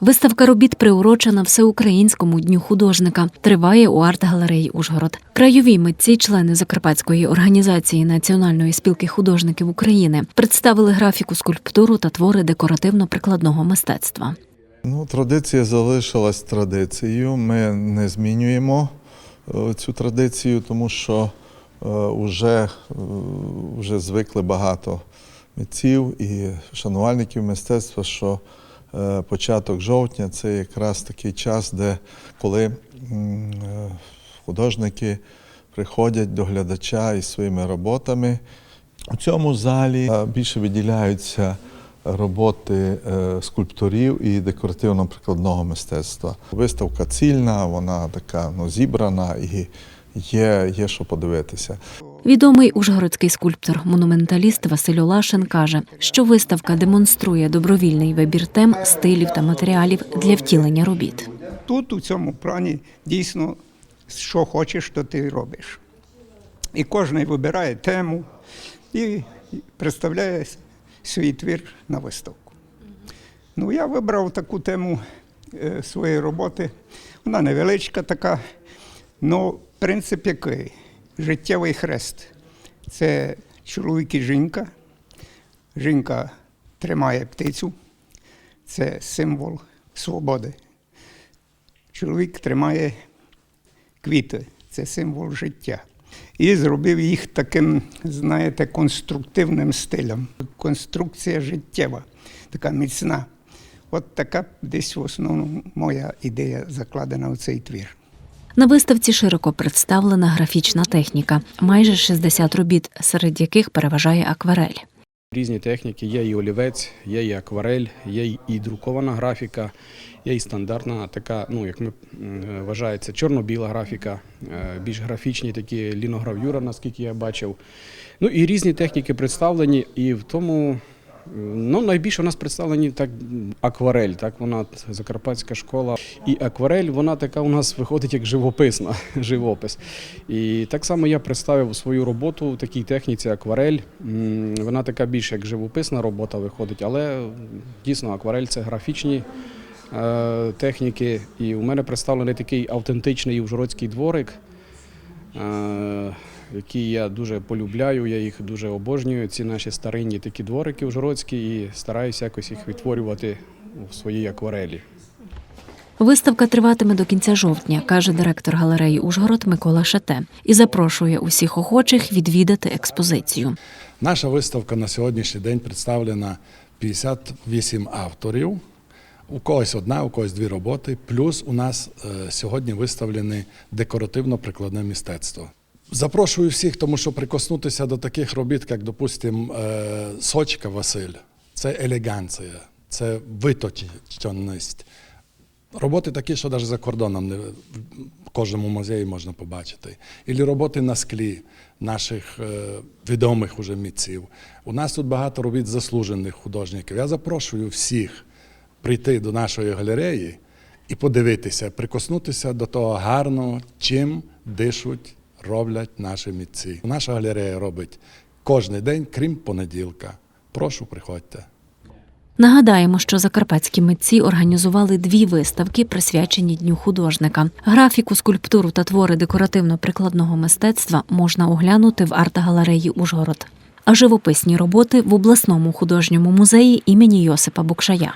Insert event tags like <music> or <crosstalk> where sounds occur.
Виставка робіт приурочена Всеукраїнському дню художника. Триває у арт-галереї Ужгород. Краєві митці, члени Закарпатської організації Національної спілки художників України, представили графіку, скульптуру та твори декоративно-прикладного мистецтва. Ну, традиція залишилась традицією. Ми не змінюємо е, цю традицію, тому що е, вже, е, вже звикли багато митців і шанувальників мистецтва, що е, початок жовтня це якраз такий час, де коли е, художники приходять до глядача із своїми роботами. У цьому залі е, більше виділяються роботи е, скульпторів і декоративно-прикладного мистецтва. Виставка цільна, вона така ну, зібрана і є, є що подивитися. Відомий ужгородський скульптор, монументаліст Василь Олашин каже, що виставка демонструє добровільний вибір тем, стилів та матеріалів для втілення робіт. Тут, у цьому плані, дійсно, що хочеш, то ти робиш. І кожен вибирає тему і представляє свій твір на виставку. Ну, я вибрав таку тему е, своєї роботи. Вона невеличка така, але принцип який? Життєвий хрест. Це чоловік і жінка. Жінка тримає птицю, це символ свободи. Чоловік тримає квіти, це символ життя. І зробив їх таким, знаєте, конструктивним стилем. Конструкція життєва, така міцна. От така десь в основному моя ідея закладена у цей твір. На виставці широко представлена графічна техніка, майже 60 робіт, серед яких переважає акварель. Різні техніки, є і олівець, є і акварель, є і друкована графіка, є і стандартна така, ну як ми вважається, чорно-біла графіка, е, більш графічні такі ліногравюра, наскільки я бачив. Ну і різні техніки представлені, і в тому. Ну, найбільше у нас представлені так акварель, так вона закарпатська школа. І акварель, вона така у нас виходить як живописна, <laughs> живопис. І так само я представив свою роботу в такій техніці акварель. Вона така більш як живописна робота виходить, але дійсно акварель це графічні е, техніки. І у мене представлений такий автентичний ужгородський дворик. Які я дуже полюбляю, я їх дуже обожнюю. Ці наші старинні такі дворики ужгородські, і стараюся якось їх відтворювати у своїй акварелі. Виставка триватиме до кінця жовтня, каже директор галереї Ужгород Микола Шете, і запрошує усіх охочих відвідати експозицію. Наша виставка на сьогоднішній день представлена 58 авторів. У когось одна, у когось дві роботи. Плюс у нас е, сьогодні виставлене декоративно-прикладне мистецтво. Запрошую всіх, тому що прикоснутися до таких робіт, як, допустимо, е, Сочка Василь, це елеганція, це виточеність. Роботи такі, що навіть за кордоном не в кожному музеї можна побачити. Ілі роботи на склі наших е, відомих уже митців. У нас тут багато робіт заслужених художників. Я запрошую всіх прийти до нашої галереї і подивитися, прикоснутися до того гарного, чим дишуть, роблять наші митці. Наша галерея робить кожен день, крім понеділка. Прошу, приходьте. Нагадаємо, що закарпатські митці організували дві виставки, присвячені Дню художника. Графіку, скульптуру та твори декоративно-прикладного мистецтва можна оглянути в арт-галереї Ужгород. А живописні роботи в обласному художньому музеї імені Йосипа Букшая.